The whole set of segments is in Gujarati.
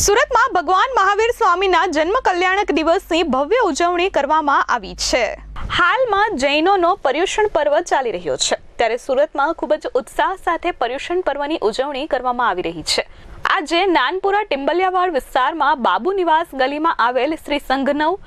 સુરતમાં ભગવાન મહાવીર સ્વામીના જન્મ કલ્યાણક દિવસની ભવ્ય ઉજવણી કરવામાં આવી છે. હાલમાં જૈનોનો પર્યુષણ પર્વ ચાલી રહ્યો છે. ત્યારે સુરતમાં ખૂબ જ ઉત્સાહ સાથે પર્યુષણ પર્વની ઉજવણી કરવામાં આવી રહી છે. આજે નાનપુરા ટિમ્બલિયાવાડ વિસ્તારમાં બાબુ નિવાસ ગલીમાં આવેલ શ્રી સંઘનવ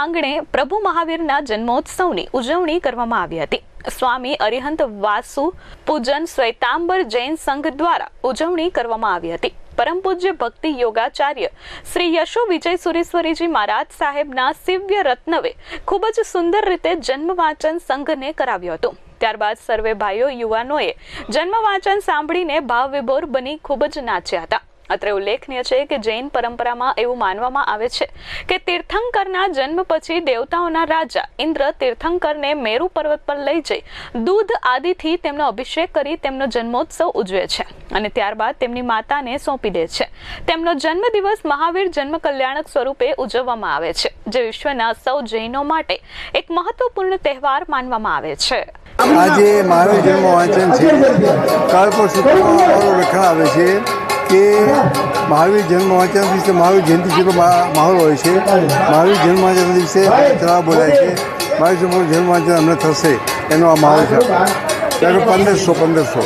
આંગણે પ્રભુ મહાવીરના જન્મોત્સવની ઉજવણી કરવામાં આવી હતી. સ્વામી અરિહંત વાસુ, પૂજન શ્વેતાંબર જૈન સંઘ દ્વારા ઉજવણી કરવામાં આવી હતી. પરમ પૂજ્ય ભક્તિ યોગાચાર્ય શ્રી યશો વિજય સુરેશ્વરીજી મહારાજ સાહેબના સિવ્ય રત્નવે ખૂબ જ સુંદર રીતે જન્મ વાંચન સંઘને કરાવ્યું હતું. ત્યારબાદ સર્વે ભાઈઓ યુવાનોએ જન્મ વાંચન સાંભળીને ભાવ વિભોર બની ખૂબ જ નાચ્યા હતા. અત્રે ઉલ્લેખનીય છે કે જૈન પરંપરામાં એવું માનવામાં આવે છે કે તીર્થંકરના જન્મ પછી દેવતાઓના રાજા ઇન્દ્ર તીર્થંકરને મેરુ પર્વત પર લઈ જઈ દૂધ આદિથી તેમનો અભિષેક કરી તેમનો જન્મોત્સવ ઉજવે છે અને ત્યારબાદ તેમની માતાને સોંપી દે છે. તેમનો જન્મદિવસ મહાવીર જન્મ કલ્યાણક સ્વરૂપે ઉજવવામાં આવે છે, જે વિશ્વના સૌ જૈનો માટે એક મહત્વપૂર્ણ તહેવાર માનવામાં આવે છે. આજે મહાવીર જન્મ વાંચન છે કાળ પર સૂત્રમાં આવે છે. કે મહાવીર જન્મ વાંચન દિવસે મહાવીર જયંતિ જેટલો માહોલ હોય છે, મહાવીર જન્મ વાંચન દિવસે તળાવ બોલાય છે. મહાવીર જન્મ જન્મ અમને થશે, એનો આ માહોલ છે. લગભગ પંદરસો પંદરસો.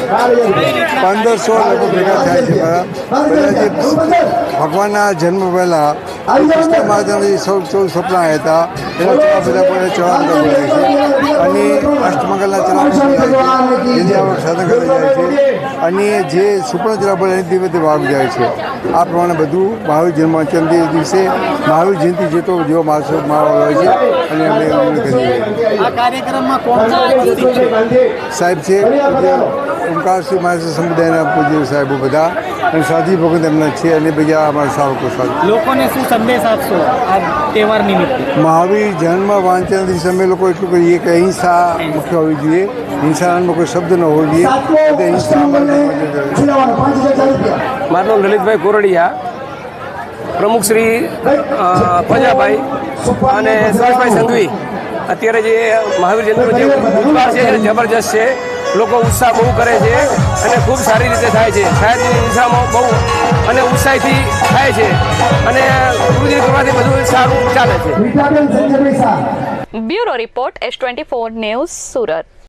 પંદરસો લોકો ભેગા થાય છે. જે ભગવાનના જન્મ પહેલાં કૃષ્ણ મહારાજના સૌ ચૌદ સપના હતા એના ચણા બધા પણ ચણા બધા બોલાય છે. અને અષ્ટમંગલના ચણા બોલાય છે જેથી આવક સાધન કરી જાય છે અને જે સુપર્ણ ચણા બોલાય એની ભાગ જાય છે. આ પ્રમાણે બધું મહાવીર જન્માષ્ટમી દિવસે મહાવીર જયંતિ જેટલો જેવો માણસો માળો હોય છે અને અમે ઉજવણી કરીએ સાહેબ છે ઓમકારસિંહ મહારાજ સમુદાયના પૂજ્ય સાહેબો બધા. અને સાધી ભગત એમના છે અને બીજા અમારા સાવકો સાથે લોકોને શું સંદેશ આપશો આ તહેવાર નિમિત્તે? મહાવીર જન્મ વાંચન દિવસે અમે લોકો એટલું કહીએ કે અહિંસા મુખ્ય હોવી જોઈએ. હિંસા કોઈ શબ્દ ન હોવો જોઈએ. મારું નામ લલિતભાઈ કોરડિયા. પ્રમુખ શ્રી અ, પ્રજાભાઈ અને સુરેશભાઈ સંઘવી. અત્યારે જે મહાવીર જયંતિનો જે ઉત્સવ છે જબરજસ્ત છે. લોકો ઉત્સાહ બહુ કરે છે અને ખૂબ સારી રીતે થાય છે. સાહેબની હિંસામાં બહુ અને ઉત્સાહથી થાય છે અને ગુરુજી કરવાથી બધું સારું ચાલે છે. Bureau report S twenty four news Surat.